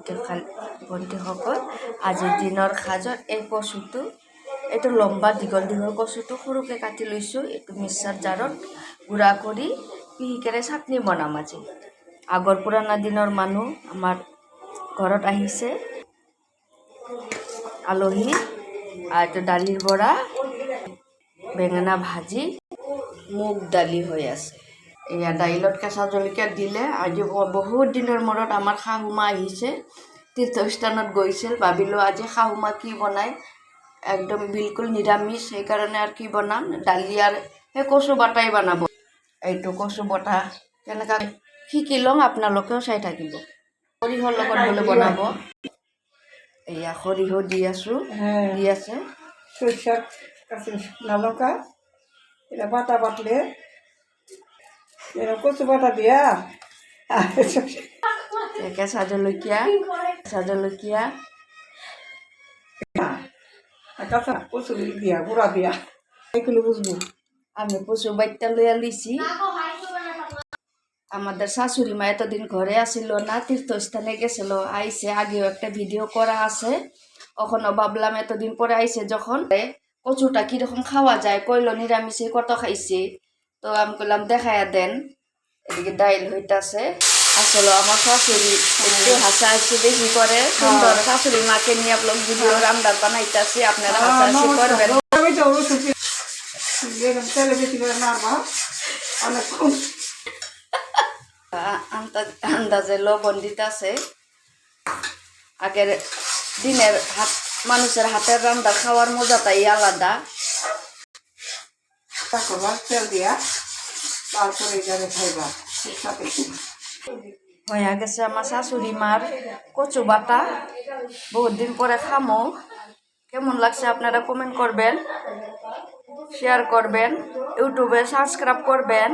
ভণ্টি ভণ্টিসকল আজিৰ দিনৰ সাজত এই কচুটো, এইটো লম্বা দীঘল দীঘল কচুটো সৰুকৈ কাটি লৈছোঁ, এইটো মিক্সাৰ জাৰত গুড়া কৰি পিহিকেৰে চাটনি বনাম আজি। আগৰ পুৰণা দিনৰ মানুহ আমাৰ ঘৰত আহিছে। আলহী, আৰু এইটো দালিৰ বৰা, বেঙেনা ভাজি, মুগ দালি হৈ আছে। এয়া দাইলত কেঁচা জলকীয়া দিলে আজি বহুত দিনৰ মূৰত আমাৰ শাহুমা আহিছে। তীৰ্থস্থানত গৈছিল। ভাবিলোঁ আজি শাহুমা কি বনায় একদম বিলকুল নিৰামিষ সেইকাৰণে আৰু কি বনাম? দালি আৰু সেই কচু বাটাই বনাব। এইটো কচু বটা কেনেকৈ শিকি লওঁ আপোনালোকেও চাই থাকিব। সৰিয়হৰ লগত বোলে বনাব। এয়া সৰিয়হ দি আছোঁ হ্যাঁ। দি আছে। সরিষার কাছে শুকনা এটা বাটা বাটলে কচু বাটা দিয়া। আর এ কেঁচা জলকীয়া কেঁচা জলকীয়া কাঁচা কচু দিয়া গুঁড়া দিয়া। এগুলো বুঝব। আমি কচু বাইটটা লইয়া লিছি আমাদের শাশুড়ি মা এতদিন ঘরে আসিল না তীর্থস্থানে গেছিল আইসে আগেও একটা ভিডিও করা আছে। ওখানে ভাবলাম এতদিন পরে আইসে যখন। কচুটা কীরকম খাওয়া যায় কইল নিরামিষে কত খাইছে? তো আমি কইলাম দেখাইয়া দেন। এদিকে ডাইল হইতাছে। আসলে আমার শাশুড়ি একটু হাসাহাসি বেশি করে। সুন্দর শাশুড়ি মাকে নিয়ে আপনার ভিডিও রান্নার বানাইতাছি আপনারা হাসাহাসি করবেন। আন্দাজে লবণ দিতেছে। আগের দিনের হাত মানুষের হাতের রান্না খাওয়ার মজাটাই আলাদা। তা করবা তেল দিয়া তারপরে এখানে খাইবা সাথে হয়ে গেছে আমার শাশুড়ি মার কচু বাটা। বহুত দিন পরে খামো। কেমন লাগছে আপনারা কমেন্ট করবেন শেয়ার করবেন, ইউটিউবে সাবস্ক্রাইব করবেন।